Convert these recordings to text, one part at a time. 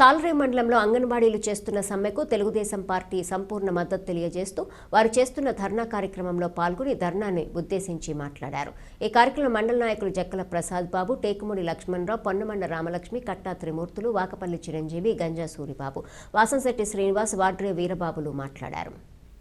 తాల్రే మండలంలో అంగన్వాడీలు చేస్తున్న సమ్మెకు తెలుగుదేశం పార్టీ సంపూర్ణ మద్దతు తెలియజేస్తూ వారు చేస్తున్న ధర్నా కార్యక్రమంలో పాల్గొని ధర్నాని ఉద్దేశించి మాట్లాడారు. ఈ కార్యక్రమంలో మండల నాయకులు జక్కల ప్రసాద్ బాబు టేకుముడి లక్ష్మణరావు పొన్నమండ రామలక్ష్మి కట్టా త్రిమూర్తులు వాకపల్లి చిరంజీవి గంజా సూరిబాబు వాసంశెట్టి శ్రీనివాస్ వాడ్రే వీరబాబులు మాట్లాడారు.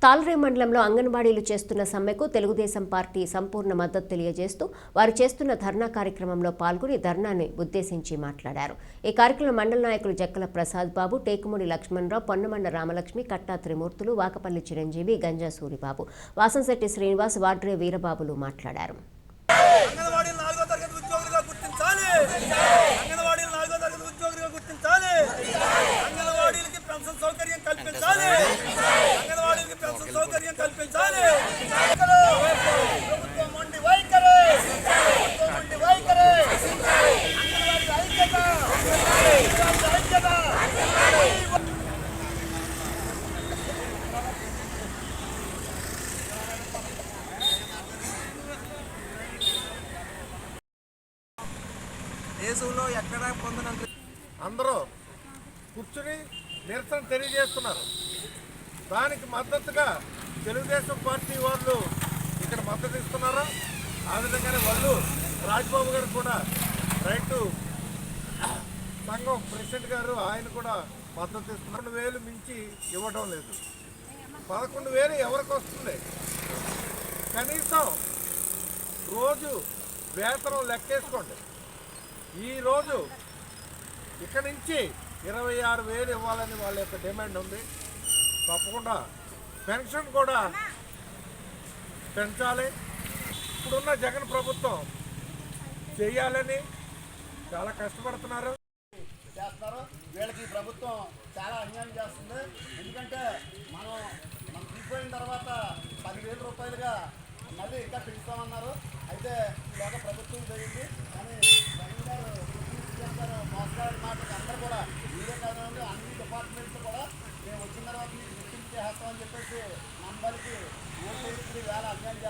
తాల్రే మండలంలో అంగన్వాడీలు చేస్తున్న సమ్మెకు తెలుగుదేశం పార్టీ సంపూర్ణ మద్దతు తెలియజేస్తూ వారు చేస్తున్న ధర్నా కార్యక్రమంలో పాల్గొని ధర్నాని ఉద్దేశించి మాట్లాడారు. ఈ కార్యక్రమం మండల నాయకులు జక్కల ప్రసాద్ బాబు టేకుముడి లక్ష్మణరావు పొన్నమండ రామలక్ష్మి కట్టా త్రిమూర్తులు వాకపల్లి చిరంజీవి గంజా సూరిబాబు వాసంశెట్టి శ్రీనివాస్ వాడ్రే వీరబాబులు మాట్లాడారు. దేశంలో ఎక్కడా పొందినంత అందరూ కూర్చుని నిరసన తెలియజేస్తున్నారు. దానికి మద్దతుగా తెలుగుదేశం పార్టీ వాళ్ళు ఇక్కడ మద్దతు ఇస్తున్నారు? ఆ విధంగానే వాళ్ళు రాజ్బాబు గారు కూడా రైట్ సంఘం ప్రెసిడెంట్ గారు ఆయన కూడా మద్దతు ఇస్తున్నారు వేలు మించి ఇవ్వడం లేదు. పదకొండు వేలు ఎవరికి వస్తుంది? కనీసం రోజు వేతనం లెక్కేసుకోండి. ఈరోజు ఇక్కడి నుంచి ఇరవై ఆరు వేలు ఇవ్వాలని వాళ్ళ యొక్క డిమాండ్ ఉంది. తప్పకుండా పెన్షన్ కూడా పెంచాలి. ఇప్పుడున్న జగన్ ప్రభుత్వం చేయాలని చాలా కష్టపడుతున్నారు. చేస్తున్నారు. వీళ్ళకి ప్రభుత్వం చాలా అన్యాయం చేస్తుంది. ఎందుకంటే మనం మనం తీసిపోయిన తర్వాత పదివేల రూపాయలుగా మళ్ళీ ఇంకా పెంచుతామన్నారు. అయితే ఇలాగ ప్రభుత్వం జరిగింది. కానీ జగన్ గారు మోసగారి మాటకి అందరూ కూడా మీరే కాదండి అన్ని డిపార్ట్మెంట్స్ కూడా మేము వచ్చిన తర్వాత మీకు గుర్తింపు చేస్తామని చెప్పేసి నంబర్కి మూడు వేల అన్యాయం